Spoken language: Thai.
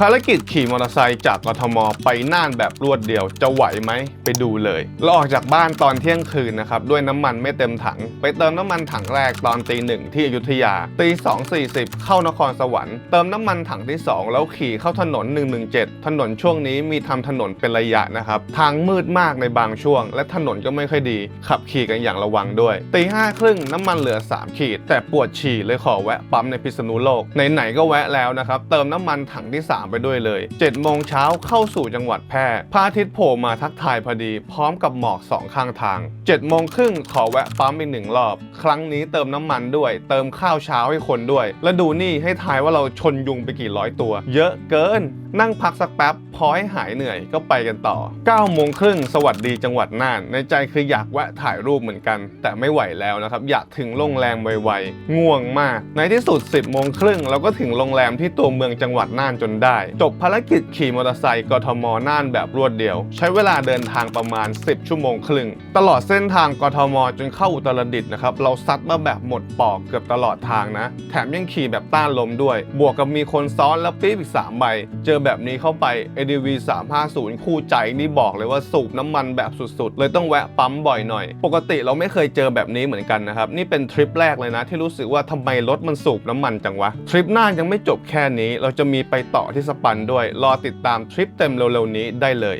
ภารกิจขี่มอเตอร์ไซค์จากกทม ไปน่านแบบรวดเดียวจะไหวไหมไปดูเลยเราออกจากบ้านตอนเที่ยงคืนนะครับ ด้วยน้ำมันไม่เต็มถัง ไปเติมน้ำมันถังแรกตอนตีหนึ่งที่อยุธยาตีสองสี่สิบเข้านครสวรรค์เติมน้ำมันถังที่ 2 แล้วขี่เข้าถนน 117 ถนนช่วงนี้มีทำถนนเป็นระยะนะครับ ทางมืดมากในบางช่วง และถนนก็ไม่ค่อยดี ขับขี่กันอย่างระวังด้วยตีห้าครึ่งน้ำมันเหลือ 3 ขีด แต่ปวดฉี่เลยขอแวะปั๊มในพิษณุโลกไหนๆก็แวะแล้วนะครับเติมน้ำมันถังที่ 3ไปด้วยเลย7โมงเช้าเข้าสู่จังหวัดแพร่พระอาทิตย์โผล่มาทักทายพอดี พร้อมกับหมอกสองข้างทาง7โมงครึ่งขอแวะปั๊มอีกหนึ่งรอบ ครั้งนี้เติมน้ำมันด้วย เติมข้าวเช้าให้คนด้วย และดูนี่ให้ทายว่าเราชนยุงไปกี่ร้อยตัว เยอะเกิน นั่งพักสักแป๊บพอให้หายเหนื่อยก็ไปกันต่อ9โมงครึ่งสวัสดีจังหวัดน่าน ในใจคืออยากแวะถ่ายรูปเหมือนกัน แต่ไม่ไหวแล้วนะครับ อยากถึงโรงแรมไวๆง่วงมาก ในที่สุด 10โมงครึ่งเราก็ถึงโรงแรมที่ตัวเมืองจังหวัดน่านจนได้ จบภารกิจขี่มอเตอร์ไซค์กทมน่านแบบรวดเดียว ใช้เวลาเดินทางประมาณ 10 ชั่วโมงครึ่ง ตลอดเส้นทางกทมจนเข้าอุตรดิตถ์นะครับเราซัดมาแบบหมดปอกเกือบตลอดทางนะ แถมยังขี่แบบต้านลมด้วย บวกกับมีคนซ้อนแล้วปี๊บอีก 3 ใบ เจอแบบนี้เข้าไป ADV 350 คู่ใจนี่บอกเลยว่าสูบน้ำมันแบบสุดๆ เลยต้องแวะปั๊มบ่อยหน่อย ปกติเราไม่เคยเจอแบบนี้เหมือนกันนะครับ นี่เป็นทริปแรกเลยนะ ที่รู้สึกว่าทำไมรถมันสูบน้ำมันจังวะ ทริปหน้ายังไม่จบแค่นี้ เราจะมีไปต่อที่สปันด้วย รอติดตามทริปเต็มเร็วๆนี้ได้เลย